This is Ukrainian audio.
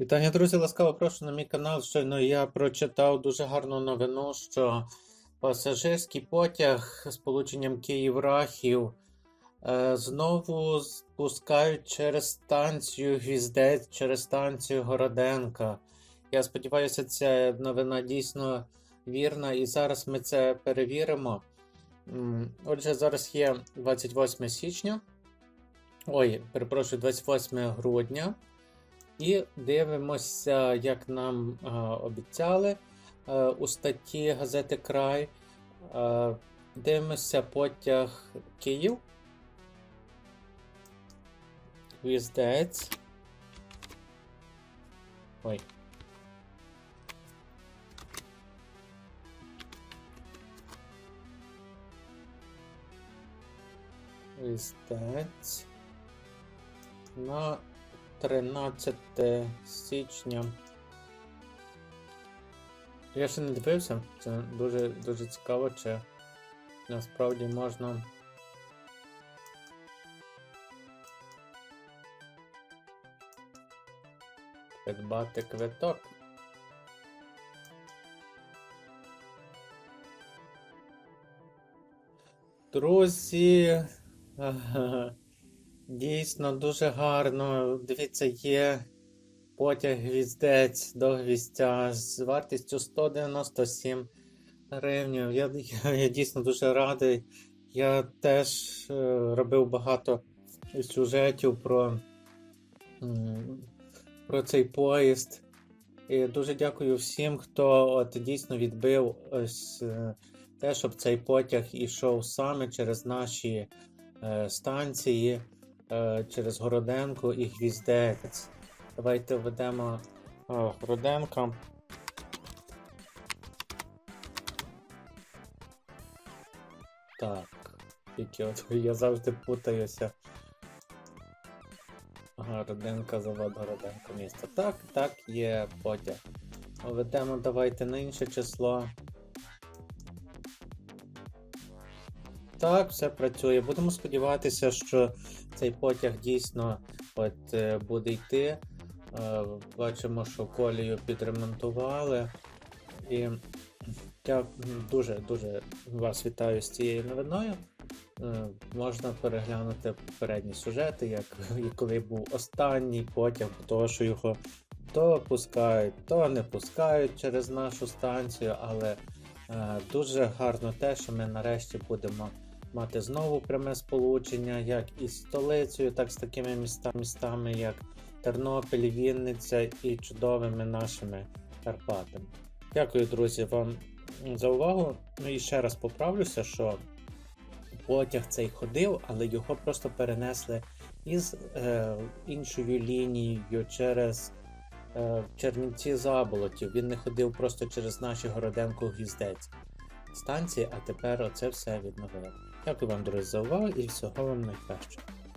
Вітання, друзі, ласкаво прошу на мій канал. Щойно я прочитав дуже гарну новину, що пасажирський потяг з полученням Київ-Рахів е, знову спускають через станцію Гвіздець, через станцію Городенка. Я сподіваюся, ця новина дійсно вірна, і зараз ми це перевіримо. Отже, зараз є 28 січня. Ой, перепрошую, 28 грудня. І дивимося, як нам е, обіцяли е, у статті газети Край. Е, дивимося потяг Київ. Віздець. Ой. Віздець. На 13 січня. Я ще не дивився. Це дуже дуже цікаво, чи насправді можна. Придбати квиток. Друзі. Дійсно, дуже гарно. Дивіться, є потяг гвіздець до гвіздця з вартістю 197 гривень. Я, я, я дійсно дуже радий. Я теж е, робив багато сюжетів про, про цей поїзд. І дуже дякую всім, хто от дійсно відбив ось е, те, щоб цей потяг ішов саме через наші е, станції через Городенко і Гвіздець. Давайте введемо о, Городенка. Так. Тільки от я завжди путаюся. Городенка, завод Городенко місто. Так, так, є потяг. Введемо давайте на інше число. Так, все працює. Будемо сподіватися, що цей потяг дійсно от, е, буде йти. Е, Бачимо, що колію підремонтували. І я дуже дуже вас вітаю з цією новиною. Е, Можна переглянути попередні сюжети, як коли був останній потяг, того, що його то пускають, то не пускають через нашу станцію, але дуже гарно те, що ми нарешті будемо мати знову пряме сполучення, як із столицею, так і з такими міста, містами, як Тернопіль, Вінниця і чудовими нашими Карпатами. Дякую, друзі, вам за увагу. Ну і ще раз поправлюся, що потяг цей ходив, але його просто перенесли із е, іншою лінією через е, Чернівці Заболотів. Він не ходив просто через наші Городенко Гвіздець станції, а тепер оце все відновили. Дякую вам, друзі, за увагу і всього вам найкращого.